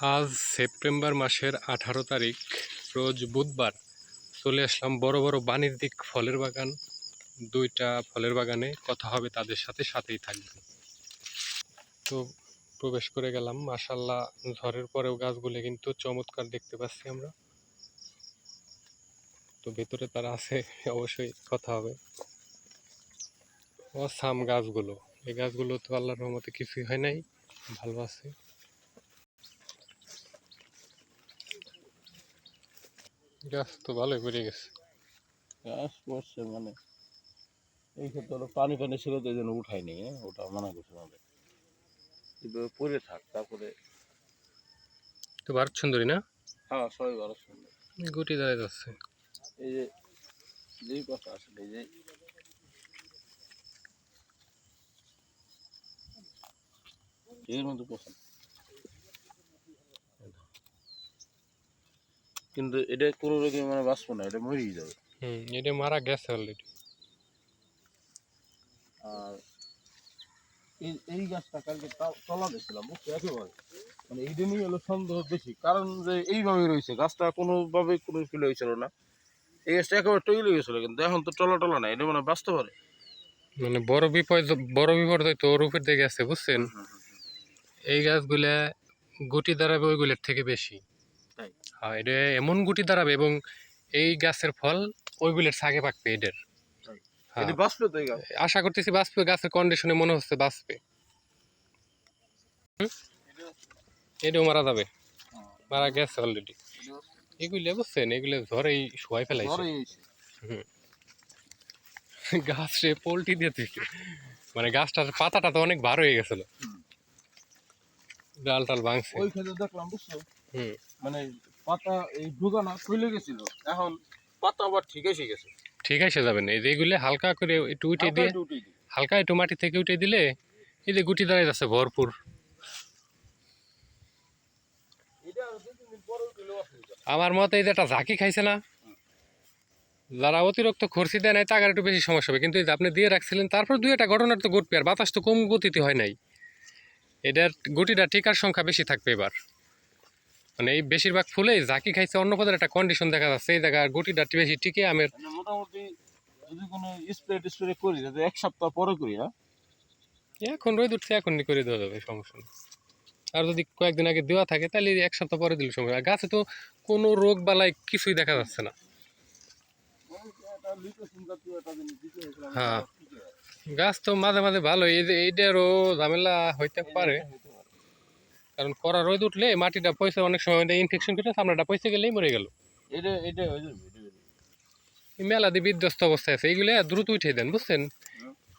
আজ সেপ্টেম্বর মাসের আঠারো তারিখ। রোজ বুধবার চলে আসলাম বড় বড় বাণিজ্যিক ফলের বাগান। দুইটা ফলের বাগানে কথা হবে তাদের সাথে, সাথেই থাকবে। তো প্রবেশ করে গেলাম। মাসাল্লাহ ঝড়ের পরেও গাছগুলো কিন্তু চমৎকার দেখতে পাচ্ছি আমরা। তো ভেতরে তারা আছে, অবশ্যই কথা হবে। ও সাম গাছগুলো। এই গাছগুলো তো আল্লাহর রহমতে কিছুই হয় নাই, ভালো আছে। গাছ তো ভালোই বেড়ে গেছে। গাছ করছে মানে। এই ক্ষেত্রে পানি পানি ছিল তো এই জন্য উঠায়নি হ্যাঁ? ওটা মানা করছে আমাদের। এভাবে পরে থাক তারপরে তো ভারত সুন্দরী না? হ্যাঁ সবাই ভালো সুন্দর গুটি দাঁড়িয়ে যাচ্ছে। এই যে যেই কথা আসলে এই যে এর মধ্যে পছন্দ কিন্তু এটা কোনো রকম মানে বাঁচবো না এটা মরেই যাবে। হুম এটা মারা গেছে অলরেডি আর এই এই গাছটা কালকে তলা দেখছিলাম বুঝছ? একেবারে। মানে এইটা নিয়ে হলো সন্দেহ বেশি। কারণ যে এইভাবে রয়েছে গাছটা কোনোভাবে কোনো ফিল হয়েছিল না। এই গাছটা একেবারে তৈরি গেছিল কিন্তু এখন তো টলা টলা নাই এটা মানে বাঁচতে পারে। মানে বড় বিপদ বড় বিপদ হয়তো ওর উপর দিকে আছে বুঝছেন? এই গাছগুলা গুটি দাঁড়াবে ওইগুলোর থেকে বেশি? হ্যাঁ এটা এমন গুটি দাঁড়াবে এবং এই গাছের ফল ওইগুলোর সাগে পাকবে এদের? হ্যাঁ। আশা করতেছি বাঁচবে গাছের কন্ডিশনে মনে হচ্ছে বাঁচবে। এটাও মারা যাবে। মারা গেছে অলরেডি এগুলো বুঝছেন এগুলো ঝড়েই শোয়াই ফেলাইছে। ঝড়ে গাছ রে পোল্টি দিয়ে থেকে মানে গাছটার পাতাটা তো অনেক বার হয়ে গেছিল। ডাল টাল ভাঙছে। ওই ক্ষেত্রে দেখলাম বুঝছ? হুম। মানে পাতা এই ঢুকানা খুলে গেছিল। এখন পাতা আবার ঠিক এসে গেছে। ঠিক আছে যাবেন এই যে এগুলো হালকা করে একটু উঠে দিয়ে। হালকা একটু মাটি থেকে উঠে দিলে এই যে গুটি দাঁড়িয়ে যাচ্ছে ভরপুর। আমার মতে এই যে একটা ঝাঁকি খাইছে না যারা অতিরিক্ত খরচি দেয় নাই তাদের একটু বেশি সমস্যা হবে। কিন্তু আপনি দিয়ে রাখছিলেন তারপর দুই একটা ঘটনার তো ঘটবে আর বাতাস তো কম গতিতে হয় নাই। এটার গুটিটা টিকার সংখ্যা বেশি থাকবে এবার। মানে এই বেশিরভাগ ফুলেই ঝাঁকি খাইছে অন্য পদের একটা কন্ডিশন দেখা যাচ্ছে। এই জায়গায় গুটিটা বেশি টিকে আমের মানে মোটামুটি যদি কোনো স্প্রে টিস্প্রে করি যাতে এক সপ্তাহ পরে করি হ্যাঁ? এখন রোদ উঠছে এখন করে দেওয়া যাবে সমস্যা নেই। আর যদি কয়েকদিন আগে দেওয়া থাকে তাহলে এক সপ্তাহ পরে দিলে সমস্যা আর গাছে তো কোনো রোগ বালাই কিছুই দেখা যাচ্ছে না। হ্যাঁ। গাছ তো মাঝে মাঝে ভালো এই যে এইটারও ঝামেলা হইতে পারে। কারণ কড়া রোদ উঠলে মাটিটা পয়সা অনেক সময় ইনফেকশন করে সামনাটা পয়সা গেলেই মরে গেল। এটা এটা হয়ে হয়ে মেলা দিয়ে বিধ্বস্ত অবস্থায় আছে এইগুলো দ্রুত উঠে দেন বুঝছেন?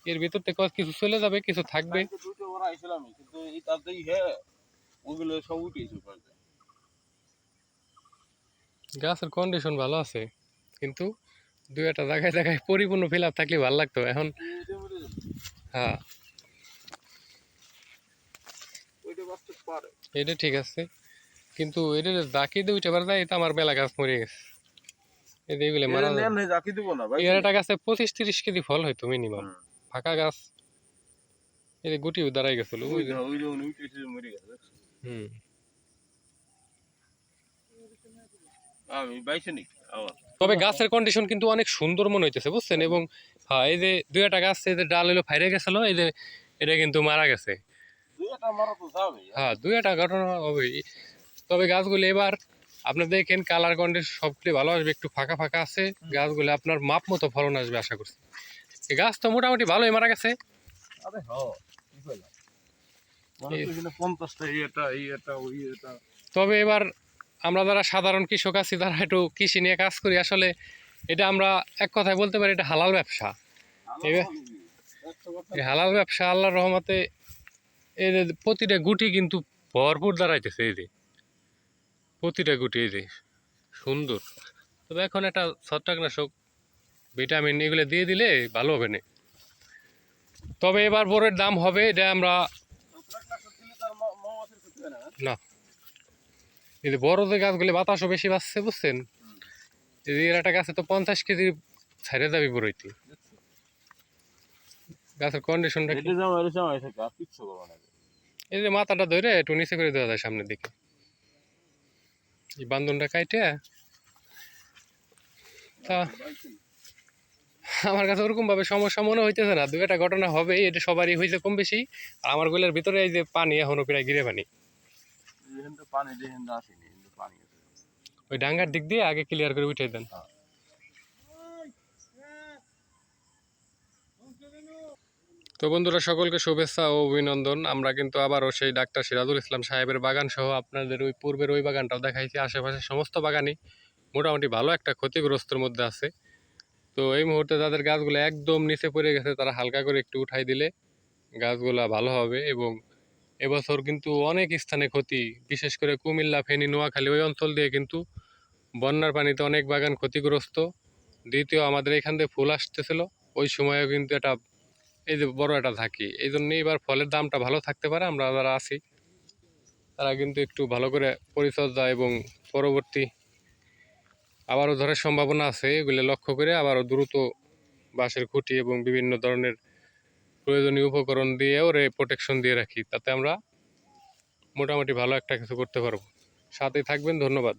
এর ভিতর থেকে কিছু চলে যাবে কিছু থাকবে। হ্যাঁ গাছের কন্ডিশন ভালো আছে কিন্তু দুই একটা জায়গায় জায়গায় পরিপূর্ণ ফিল থাকলে ভালো লাগতো এখন হ্যাঁ ওইটা বাঁচতে পারে এটা ঠিক আছে। কিন্তু এটা জাকি দিয়ে উঠে পারা এটা আমার বেলা গাছ মরে গেছে। এগুলো মারা জাকি দিব না ভাই। এর একটা গাছে পঁচিশ তিরিশ কেজি ফল হয়তো মিনিমাম ফাঁকা গাছ। এই গুটি দাঁড়াই গেছিল ওই মরে গেছে হুম। তবে গাছের কন্ডিশন কিন্তু অনেক সুন্দর মনে হইতেছে বুঝছেন? এবং হ্যাঁ এই যে দুই একটা গাছ এই যে ডাল হলো ফাইরে গেছিল এই যে এটা কিন্তু মারা গেছে। হ্যাঁ দুই একটা ঘটনা হবে। তবে গাছগুলো এবার আপনি দেখেন কালার কন্ডিশন সবগুলি ভালো আসবে একটু ফাঁকা ফাঁকা আছে। গাছগুলো আপনার মাপ মতো ফলন আসবে আশা করছি। গাছ তো মোটামুটি ভালোই মারা গেছে। মানে তবে এবার আমরা যারা সাধারণ কৃষক আছি তারা একটু কৃষি নিয়ে কাজ করি। আসলে এটা আমরা এক কথায় বলতে পারি এটা হালাল ব্যবসা। হালাল ব্যবসা আল্লাহর রহমতে যে প্রতিটা গুটি কিন্তু ভরপুর দাঁড়াইতেছে, এই যে। প্রতিটা গুটি, এই যে। সুন্দর তবে এখন একটা ছত্রাকনাশক ভিটামিন এগুলো দিয়ে দিলে ভালো হবে না? তবে এবার বড়ের দাম হবে, এটা আমরা না। এই যে বড় যে গাছগুলি বাতাসও বেশি বাঁচছে বুঝছেন? এর একটা গাছে তো পঞ্চাশ কেজি ছাইড়ে যাবি বড়ইতে। গাছের কন্ডিশনটা এটা জামা এটা জামা থাকে আর কিচ্ছু করব না। এই যে মাথাটা ধরে একটু নিচে করে দেওয়া যায় সামনের দিকে। এই বান্ধনটা কাইটে। তা আমার কাছে ওরকম ভাবে সমস্যা মনে হইতেছে না। দু একটা ঘটনা হবে এটা সবারই হয়েছে কম বেশি। আর আমার গোলের ভিতরে এই যে পানি এখনও প্রায় গিরে পানি। ওই ডাঙ্গার দিক দিয়ে আগে ক্লিয়ার করে উঠে দেন। তো বন্ধুরা, সকলকে শুভেচ্ছা ও অভিনন্দন। আমরা কিন্তু আবারও সেই ডাক্তার সিরাজুল ইসলাম সাহেবের বাগান সহ আপনাদের ওই পূর্বের ওই বাগানটাও দেখাইছি। আশেপাশের সমস্ত বাগানই মোটামুটি ভালো একটা ক্ষতিগ্রস্তর মধ্যে আছে। তো এই মুহূর্তে যাদের গাছগুলো একদম নিচে পড়ে গেছে, তারা হালকা করে একটু উঠাই দিলে গাছগুলা ভালো হবে এবং এবছর কিন্তু অনেক স্থানে ক্ষতি, বিশেষ করে কুমিল্লা, ফেনী, নোয়াখালী ওই অঞ্চল দিয়ে কিন্তু বন্যার পানিতে অনেক বাগান ক্ষতিগ্রস্ত। দ্বিতীয় আমাদের এখান থেকে ফুল আসতেছিল, ওই সময়ও কিন্তু এটা এই যে বড় একটা থাকি এই জন্যই এবার ফলের দামটা ভালো থাকতে পারে, আমরা যারা আছি তারা কিন্তু একটু ভালো করে পরিচর্যা এবং পরবর্তী আবারও ধরার সম্ভাবনা আছে, এগুলো লক্ষ্য করে আবারও দ্রুত বাঁশের খুঁটি এবং বিভিন্ন ধরনের প্রয়োজনীয় উপকরণ দিয়েও রে প্রোটেকশন দিয়ে রাখি, তাতে আমরা মোটামুটি ভালো একটা কিছু করতে পারব। সাথে থাকবেন, ধন্যবাদ।